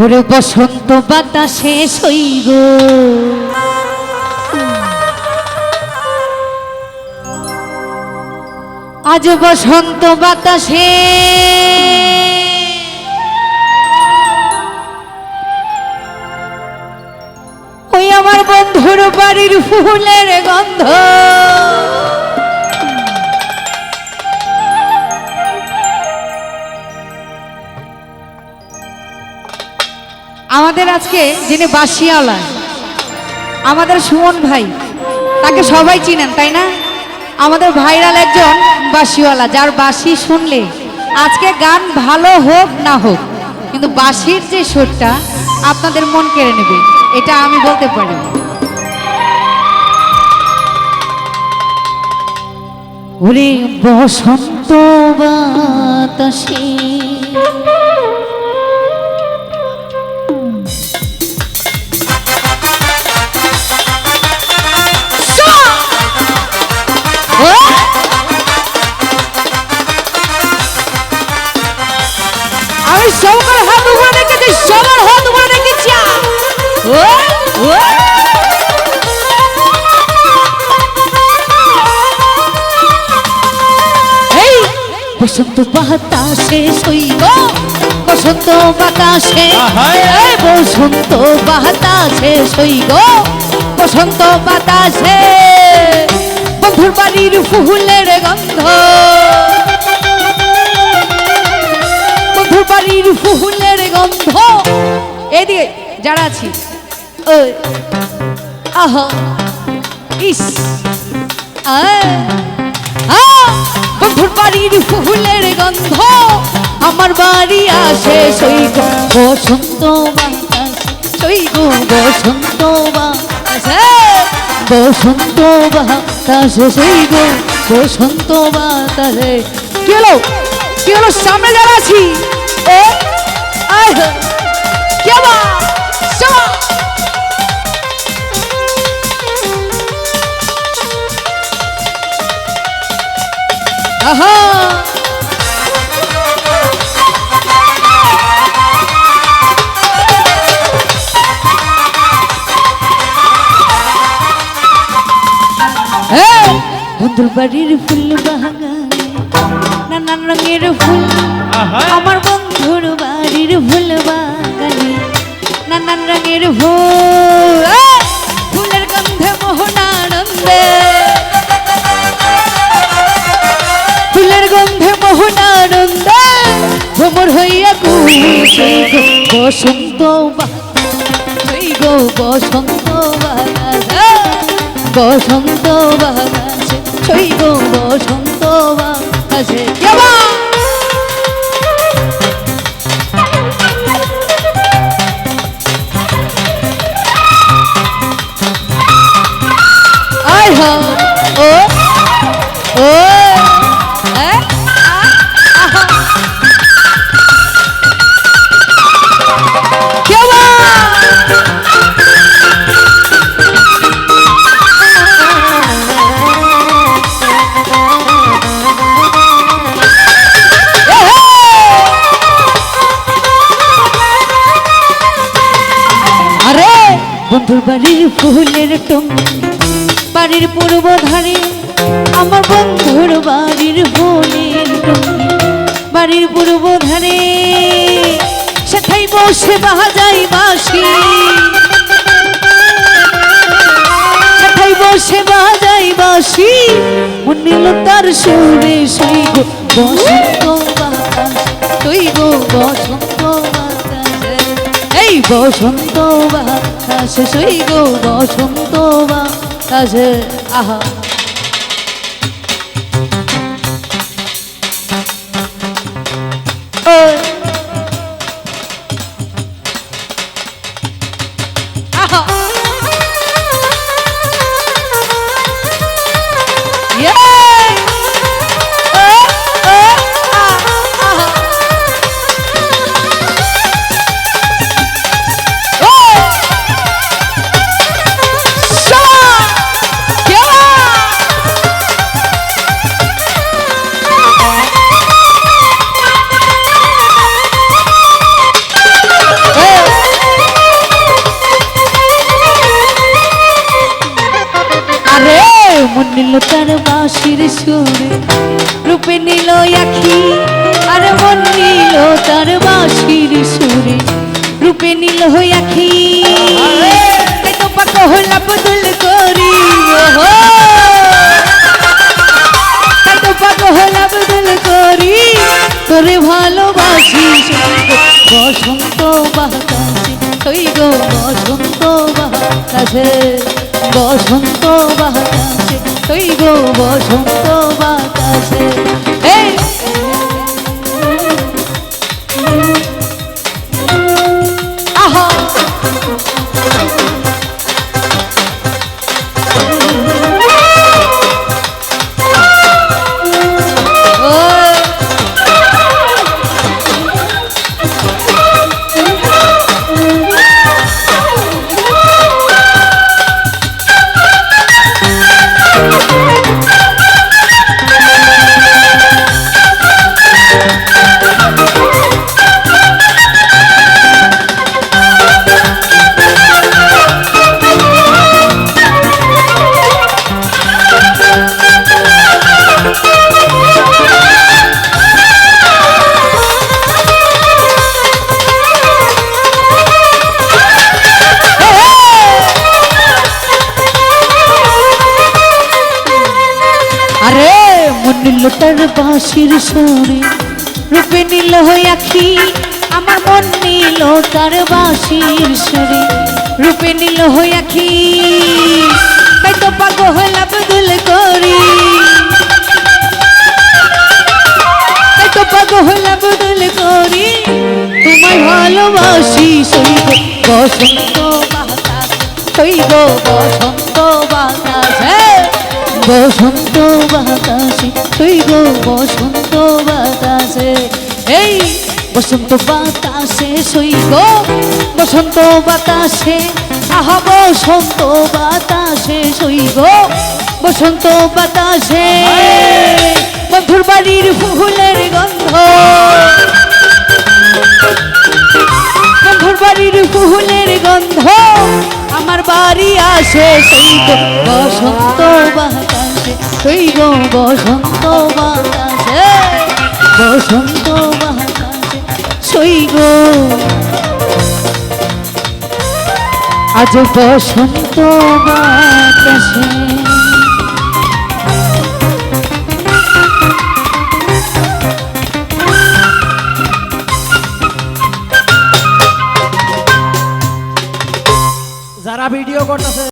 ওরে বসন্ত বাতাসে সইগ আজ বসন্ত বাতাসে ওই আমার বন্ধুর বাড়ির ফুলের গন্ধ। আমাদের আজকে যিনি বাসিয়াওয়ালা আমাদের সুমন ভাই, তাকে সবাই চিনেন, তাই না? আমাদের ভাইরাল একজন বাসিওয়ালা যার বাসি শুনলে আজকে গান ভালো হোক না হোক, কিন্তু বাসির যে সুরটা আপনাদের মন কেড়ে নেবে, এটা আমি বলতে পারি। বসন্ত বাতাসে রেখেছি হাত উপরে রেখেছি ও ও। এই বসন্ত বাতাসে সইব বসন্ত বাতাসে। এই বসন্ত বাতাসে সইব বসন্ত বাতাসে। বন্ধুর বাড়ির ফুলের গন্ধ। বন্ধুর বাড়ির ফুলের গন্ধ এদিকে, যারা আছি। ওই আহা, ইস বন্ধুর বাড়ির ফুলের গন্ধ। আমার বাড়ি আসে সৈগ বসন্ত বাতাস। সৈগ বসন্ত বসন্ত বাতাসে সৈগ বসন্ত বাতাসে কি হলো? কি হলো? সামনে যারা আছি, এ আহা! এই, বন্ধুর বাড়ির ফুল বাগানে নানান রঙের ফুল। আমার বন্ধুর বাড়ির ফুল বাগানে নানান রঙের ফুল ফুলের গন্ধে মোহনানন্দে। ফুলের গন্ধে মোহনানন্দে। ভ্রমর হইয়া বসন্ত গো বসন্ত বসন্ত বাতাসে ছই গো বসন্ত বাতাসে কেমন আয় হো ও ও বন্ধুর বাড়ির ফুলের টঙ্কি বাড়ির পূর্ব ধারে আমার বন্ধুর বাড়ির টঙ্কি বাড়ির পূর্ব ধারে সেথাই বসে বাজাই বাসি সেথাই বসে বাজাই বাসি মনিল তার সুরে সই গো, বসন্ত বাতাস সই গো বসন্ত এই বসন্ত বাতাসে সই গো বসন্ত বাতাসে আহা। বাঁশির সুরে রূপে নিল আখি আর মন নিল তার বাঁশির সুরে। রূপে নিল তাই তো করি। তোরে ভালোবাসি বসন্ত বাতাসে তুই বসন্ত বাতাসে বসন্ত বাতাসে তুই গো বসন্ত বাতাসে। এই নিল তার বাঁশির সুরে। রূপে নিল আখি, আমার মন নিল তার বাঁশির সুরে। রূপে নিল আখি, তাই তো পাগ হলা বদল করি। তাই তো পাগ হলা বদল করি। তোমায় ভালোবাসি সইব বসন্ত বাতাস সইব বসন্ত বাতাসে। বসন্ত বাতাসে সইব বসন্ত বাতাসে। এই বসন্ত বাতাসে সইব বসন্ত বাতাসে, আহা বসন্ত বাতাসে সইব বসন্ত বাতাসে। বন্ধুর বাড়ির ফুলের গন্ধ। বন্ধুর বাড়ির ফুলের গন্ধ, আমার বাড়ি আসে সেই গো বসন্ত বাতাসে। সেই গো বসন্ত বাতাসে বসন্ত বাতাসে সেই আজ বসন্ত বাতাসে। যারা ভিডিও করতেছে